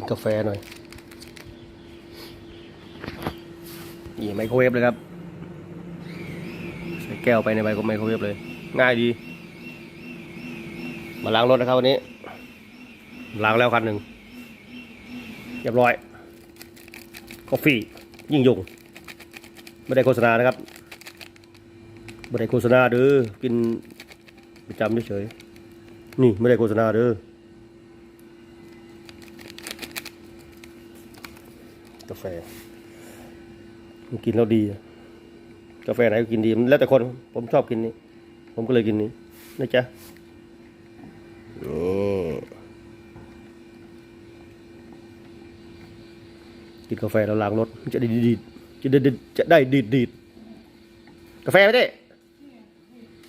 กินกาแฟหน่อยนี่ไมโครเวฟเลยครับ ใส่แก้วไปในไมโครไมโครเวฟเลย ง่ายดี มาล้างรถนะครับวันนี้ ล้างแล้วคันหนึ่งเรียบร้อยกาแฟยิ่งยง ไม่ได้โฆษณานะครับ ไม่ได้โฆษณาเด้อกินประจำเฉยๆนี่ไม่ได้โฆษณาเด้อ กา แฟมันกินแล้วดี กาแฟไหนก็กินดีมันแล้วแต่คน ผมชอบกินนี้ ผมก็เลยกินนี้นะจ๊ะกินกาแฟแล้วล้างรถจะได้ดีดจะได้ดีจะได้ดีดดีดกาแฟไหมเต้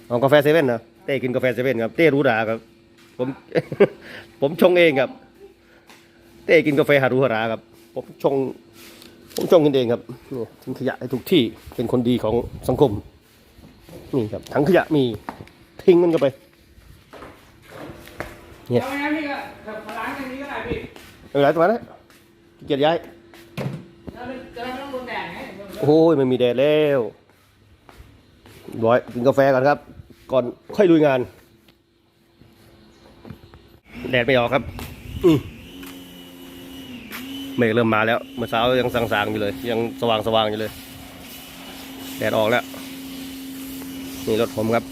เอากาแฟเซเว่นนะเต้กินกาแฟเซเว่นครับเต้รู้ดาครับ ผมผมชงเองครับ เต้กินกาแฟฮารุฮาราครับ ผมชงผมชงกินเองครับนี่ทิ้งขยะให้ถูกที่เป็นคนดีของสังคมนี่ครับถังขยะมีทิ้งมันเข้าไปเนี่ยเอาไงพี่ก็แบบมาล้างตรงนี้ก็ได้พี่ไม่เป็นไรตรงนั้นนะขี้เกียจย้ายแล้วมันจะได้ไม่ต้องโดนแดดไงโอ้ยไม่มีแดดแล้วร้อยกินกาแฟกันครับ ก่อนค่อยลุยงาน แดดไม่ออกครับ อืม เมฆเริ่มมาแล้ว เมื่อเช้ายังสางๆอยู่เลย ยังสว่างๆอยู่เลย แดดออกแล้ว นี่รถผมครับ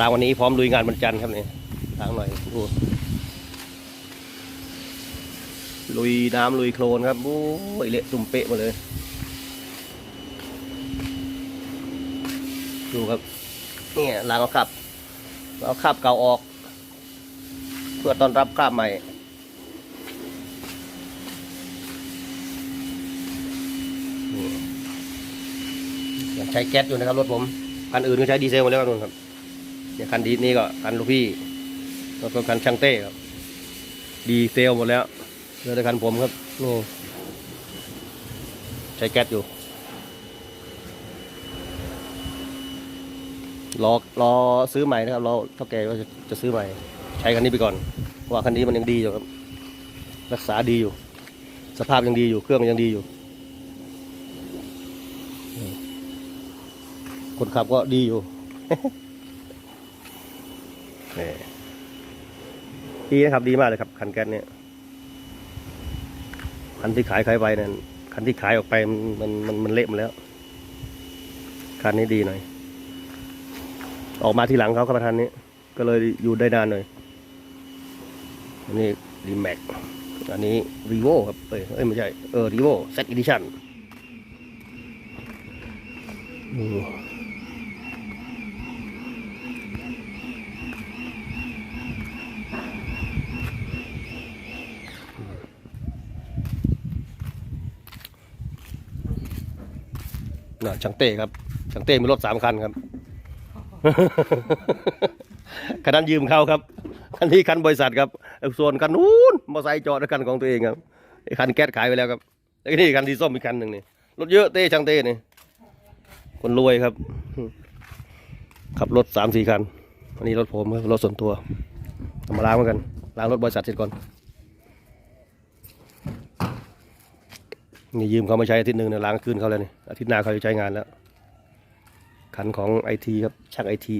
ล้างวันนี้พร้อมลุยงานวันจันทร์ครับนี่ล้างหน่อยโอ้ลุยน้ำลุยโคลนครับโอ้ยเละตุ่มเปะหมาเลย ดูครับเนี่ยล้างเอาขับเอาขับเก่าออก เพื่อต้อนรับขับใหม่ยังใช้แก๊สอยู่นะครับรถผมคันอื่นก็ใช้ดีเซลหมดแล้วครับนู่นครับเนี่ยคันดีนี้ก็คันลูกพี่แล้วก็คันช่างเต้ครับ ดีเซลหมดแล้วเหลือแต่คันผมครับนี่ใช้แก๊สอยู่รอรอซื้อใหม่นะครับรอเท่าแก่ว่าจะจะซื้อใหม่ ใช้คันนี้ไปก่อนว่าคันนี้มันยังดีอยู่ครับ รักษาดีอยู่ สภาพยังดีอยู่ เครื่องยังดีอยู่ คนขับก็ดีอยู่นี่ดีนะครับดีมากเลยครับ คันแก๊สเนี่ยคันที่ขายขายไปเนี่ยคันที่ขายออกไปมันมันมันเละมดแล้ว คันนี้ดีหน่อย ออกมาทีหลังเขาก็ประทันนี้ ก็เลยอยู่ได้นานหน่อย อันนี้รีแม็กอันนี้รีโวครับเอ้ยไม่ใช่เออรีโวเซตอีดิชั่นน่ะช่างเต้ครับช่างเต้มีรถสามคันครับคันนั้นยืมเขาครับคันนี้คันบริษัทครับ ส่วนคันนู้นมอไซค์จอดคันของตัวเองครับไอ้คันแก๊สขายไปแล้วครับแล้วนี่คันที่ส้มอีกคันหนึ่งนี่รถเยอะเต้ช่างเต้นี่คนรวยครับ ขับรถสามสี่คันอันนี้รถผมครับรถส่วนตัวเอามาล้างเหมือนกันล้างรถบริษัทเสร็จก่อนนี่ยืมเขามาใช้อาทิตย์หนึ่งเนี่ยล้างคืนเขาแล้วนี่อาทิตย์หน้าเขาจะใช้งานแล้วคันของไอทีครับช่างไอที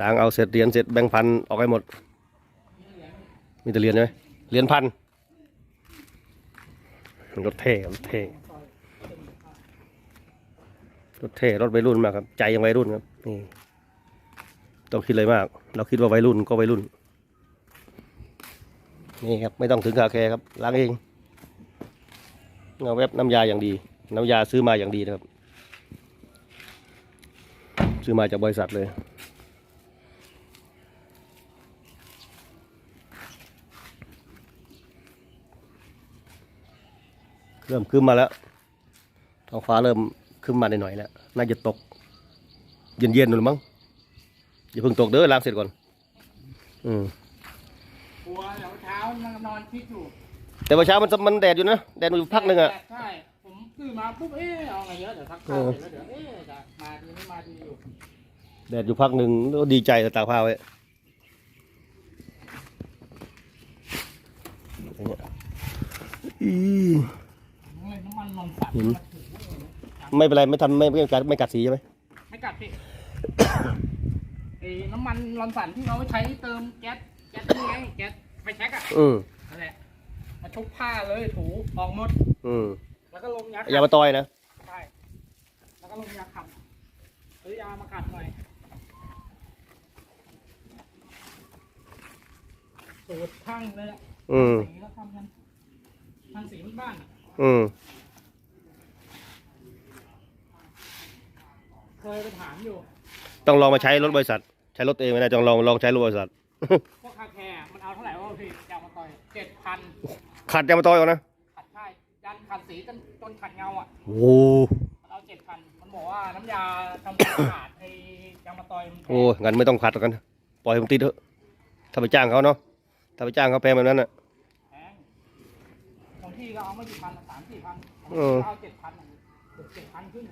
ล้างเอาเสร็จเรียญเสร็จแบ่งพันออกให้หมด มีแต่เหรียญใช่ไหมเหรียญพันรถเท่ครับรถเท่รถเท่รถวัยรุ่นมากครับ ใจยังวัยรุ่นครับนี่ต้องคิดเลยมาก เราคิดว่าวัยรุ่นก็วัยรุ่น นี่ครับ ไม่ต้องถึงคาแคร์ครับล้างเองเอาเว็บน้ำยาอย่างดี น้ำยาซื้อมาอย่างดีนะครับ ซื้อมาจากบริษัทเลย เริ่มขึ้นมาแล้วท้องฟ้าเริ่มขึ้นมาหน่อยๆแล้วน่าจะตก เย็นๆหน่อยมั้งอย่าเพิ่งตกเด้อล้างเสร็จก่อน อืมกลัวเดี๋ยวเช้ามันนอนคิดอยู่แต่ว่าเช้ามันมันแดดอยู่นะแดดอยู่พักหนึ่งอะใช่ผมตื่นมาปุ๊บเอ๊ะเอาไงเยอะเดี๋ยวทักข้าวเสร็จแล้วเดี๋ยวเอ๊ะจะมาดีไม่มาดีอยู่แดดอยู่พักหนึ่งแล้วดีใจตากผ้าไว้อ ย่างเงี้ยอีน้ำมันลอนสันหืมไม่เป็นไรไม่ทำไม่ไม่กัดไม่กัดสีใช่ไหมไม่กัดพี่ไอ้น้ำมันลอนสันที่เขาใช้เติมแก๊สแก๊สนี่ไงแก๊สไฟแช็กอะอืมนั่นแหละมาชุบผ้าเลยถูออกหมด อืมแล้วก็ลงยาขัดอย่ามาต่อยนะใช่แล้วก็ลงยาขัดซื้อยามาขัดหน่อยสูตรช่างเลยอะอืมสีแล้วทำกันทำสีบ้านๆอะอืม เคยไปถามอยู่ต้องลองมาใช้รถบริษัท ใช้รถเองไม่ได้ต้องลองลองใช้รถบริษัท พวกคาแคร์มันเอาเท่าไหร่วะพี่ยามาต่อยเจ็ดพันขัดอย่ามาต่อยก่อนนะขัดใช่ยันขัดสีจนจนขัดเงาอะโอ้โหมันเอาเจ็ดพันมันบอกว่าน้ำยาทำความสะอาดไอ้ยางมาต่อยมันแพงโอ้งั้นไม่ต้องขัดแล้วกัน ปล่อยมันติดเถอะถ้าไปจ้างเขาเนาะถ้าไปจ้างเขาแพงแบบนั้นอะ แพงบางที่ก็เอาไม่กี่พันสามสี่พันบางเอที่อก็เอาเจ็ดพันเจ็ดพันขึ้น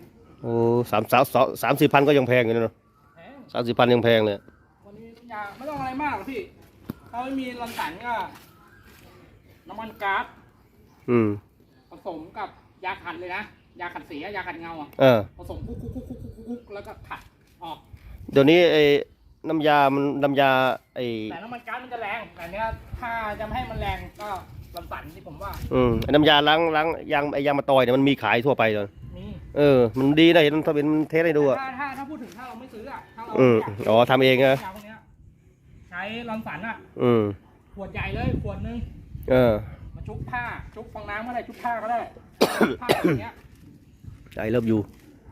โอ้สามสามสามสามสี่พันก็ยังแพงอยู่เลยเนาะแพงสามสี่พันยังแพงเลยวันนี้น้ำยาไม่ต้องอะไรมากหรอกพี่ ถ้าไม่มีรังสรรค์ก็น้ำมันก๊าซอืม ผสมกับยาขัดเลยนะ ยาขัดสีอะยาขัดเงาอะเออ ผสมคุกคุกคุกคุกคุกคุกแล้วก็ขัดออก เดี๋ยวนี้ไอ้น้ำยา มันน้ำยาไอ้แต่น้ำมันก๊าซมันจะแรง แต่เนี้ยถ้าจะไม่ให้มันแรงก็ลำสันที่ผมว่า อืมไอ้น้ำยาล้างล้างยางไอ้ยางมาตอยเนี่ยมันมีขายทั่วไปเลยมี เออ มันดีนะเห็นถ้าเป็นมันเทสให้ดูอะ ถ้าถ้าถ้าพูดถึงถ้าเราไม่ซื้ออะถ้าเราอืมอยากอ๋อทำเองนะยาพวกเนี้ยใช้ลำสันอะ อืม ขวดใหญ่เลยขวดนึงเออ มาชุบผ้า ชุบฟองน้ำก็ได้ชุบผ้าก็ได้ชุบผ้าอย่างเงี้ยใจเริ่มอยู่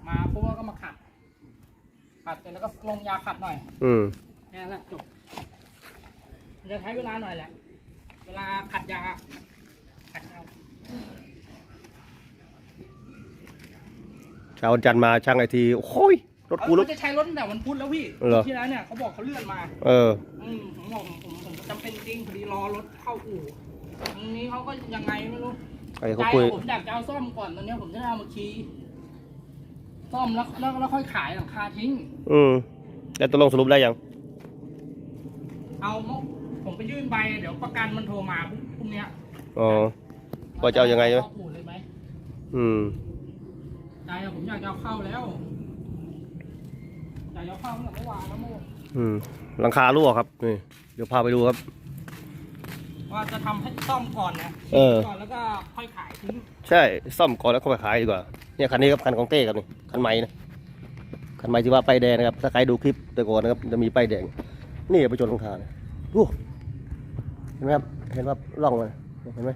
มาปุ๊บแล้วก็มาขัด ขัดเสร็จแล้วก็ลงยาขัดหน่อยอืม แค่นั้นแหละจบมันจะใช้เวลาหน่อยแหละ เวลาขัดยา ช้าวันจันทร์มาช่างไอทีโอ้ยรถกูรถ เขาจะใช้รถตั้งแต่วันพุธแล้วพี่เหรอ ที่แล้วเนี่ยเขาบอกเขาเลื่อนมา เออ อืมผมบอกผมผมจำเป็นจริงพอดีรอรถเข้าอู่ตรงนี้เขาก็ยังไงไม่รู้ไอ้เขาใจคุย ผมอยากจะเอาซ่อมก่อนตอนนี้ผมจะได้เอามาคีย์ซ่อมแล้วแล้วแล้วค่อยขายหลังคาทิ้ง อืมแล้วตกลงสรุปได้ยัง เอาผมไปยื่นใบเดี๋ยวประกันมันโทรมาพรุ่งเนี้ยอ๋อ ว่าจะเอายังไงใช่ไหม เข้าอู่เลยไหมอืม ใจอะผมอยากจะเอาเข้าแล้วอยากจะเอาเข้าตั้งแต่เมื่อวานแล้วโมอืมหลังคารั่วครับนี่เดี๋ยวพาไปดูครับ ว่าจะทำให้ซ่อมก่อนนะเออ ก่อนแล้วก็ค่อยขายทิ้งใช่ ซ่อมก่อนแล้วเข้าไปขายดีกว่า เนี่ยคันนี้ครับคันของเต้ครับนี่คันใหม่นะคันใหม่ที่ว่าป้ายแดงนะครับ ถ้าใครดูคลิปแต่ก่อนนะครับจะมีป้ายแดง นี่ไปจนหลังคาเนี่ยดูเห็นไหมครับเห็นว่าร่องมันเห็นไหม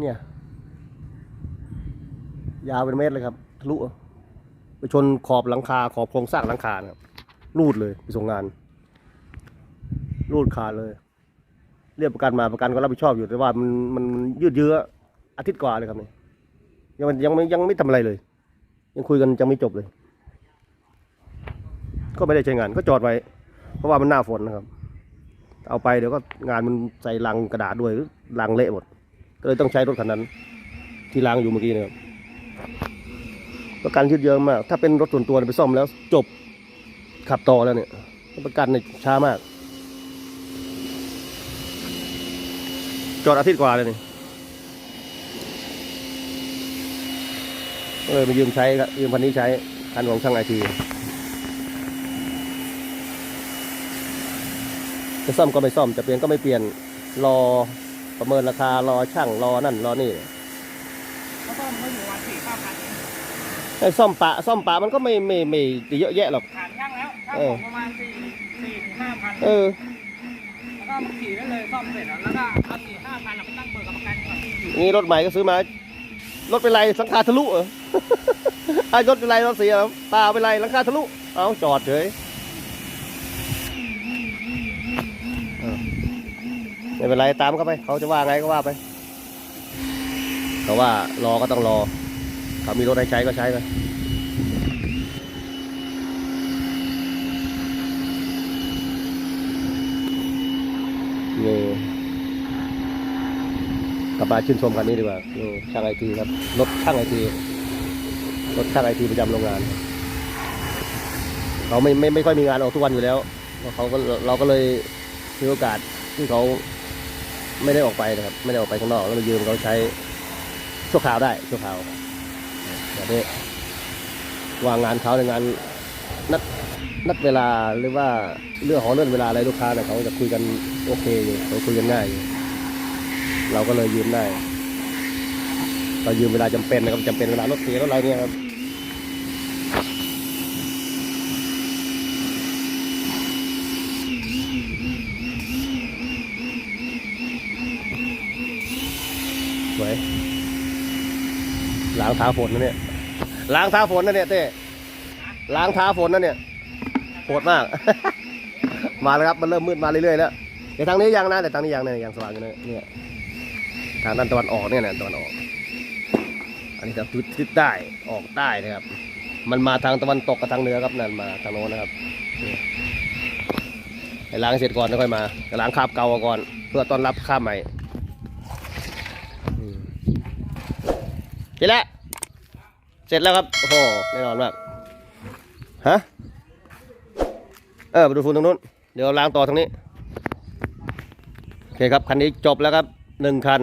เนี่ย ยาวเป็นเมตรเลยครับทะลุไปชนขอบหลังคาขอบโครงสร้างหลังคานะครับรูดเลยไปส่งงาน รูดขาดเลย เรียกประกันมาประกันก็รับผิดชอบอยู่แต่ว่ามันมันยืดเยื้ออาทิตย์กว่าเลยครับนี่ยังยังไม่ยังไม่ทำอะไรเลย ยังคุยกันยังไม่จบเลย ก็ไม่ได้ใช้งานก็จอดไว้ เพราะว่ามันหน้าฝนนะครับ เอาไปเดี๋ยวก็งานมันใส่ลังกระดาษด้วยลังเละหมด ก็เลยต้องใช้รถคันนั้น ที่ล้างอยู่เมื่อกี้นะครับ ประกันยืดเยอะมาก ถ้าเป็นรถส่วนตัวไปซ่อมแล้ว จบขับต่อแล้วเนี่ย ประกันเนี่ยช้ามาก จอดอาทิตย์กว่าเลยนี่ก็เลยมายืมใช้ครับยืมคันนี้ใช้คันของช่างไอทีจะซ่อมก็ไม่ซ่อมจะเปลี่ยนก็ไม่เปลี่ยนรอประเมินราคารอช่างรอนั่นรอนี่ก็ซ่อมเขาอยู่วันสี่ห้าพัน ไอ้ซ่อมปะซ่อมปะมันก็ไม่ไม่ไม่ได้เยอะแยะหรอกถามช่างแล้วช่างเอผอมประมาณสี่สี่ถึงห้าพันเออ แล้วก็มาขี่ได้เลยซ่อมเสร็จแล้วแล้วก็เอาสี่ห้าพันไปตั้งเบิกกับประกันก่อนนี่รถใหม่ก็ซื้อมา รถเป็นไรหลังคาทะลุเหรอ ไอ้รถเป็นไรรถเสียตาเป็นไรหลังคาทะลุ เอาจอดเฉยเออไม่เป็นไรตามเขาไป เขาจะว่าไงก็ว่าไปเขาว่ารอก็ต้องรอ เขามีรถให้ใช้ก็ใช้ไปนี่กลับมาชื่นชมคันนี้ดีกว่าช่างไอทีครับ รถช่างไอที รถช่างไอทีประจำโรงงาน เขาไม่ไม่ไม่ค่อยมีงานออกทุกวันอยู่แล้ว เขาก็เราก็เลยมีโอกาสที่เขาไม่ได้ออกไปนะครับ ไม่ได้ออกไปข้างนอกแล้วมายืมเขาใช้ชั่วคราวได้ชั่วคราว จะได้วางงานเขาในงานนัดนัดเวลาหรือว่าเรื่องของเรื่องเวลาอะไรลูกค้าเนี่ยเขาจะคุยกันโอเคอยู่เขาคุยกันง่ายอยู่เราก็เลยยืมได้เรายืมเวลาจำเป็นนะครับจำเป็นเวลารถเสียรถอะไรเนี่ยครับ สวย ล้างท้าฝนนะเนี่ยล้างท้าฝนนะเนี่ยเต้ล้างท้าฝนนะเนี่ยโหดมาก มาแล้วครับมันเริ่มมืดมาเรื่อยๆแล้วเดี๋ยวทางนี้ยังนะแต่ทางนี้ยังเนี่ยยังสว่างอยู่นะเนี่ยทางด้านตะวันออกเนี่ยนะตะวันออก อันนี้ทางทิศใต้ออกใต้นะครับ มันมาทางตะวันตกกับทางเหนือครับนั่นมาทางโน้นนะครับนี่ให้ล้างเสร็จก่อนแล้วค่อยมาล้างคราบเก่าก่อน เพื่อต้อนรับคราบใหม่เสร็จแล้ว เสร็จแล้วครับ โอ้โหแน่นอนมากฮะเออมาดูฝุ่นตรงนู้น เดี๋ยวล้างต่อทางนี้ โอเคครับ คันนี้จบแล้วครับหนึ่งคัน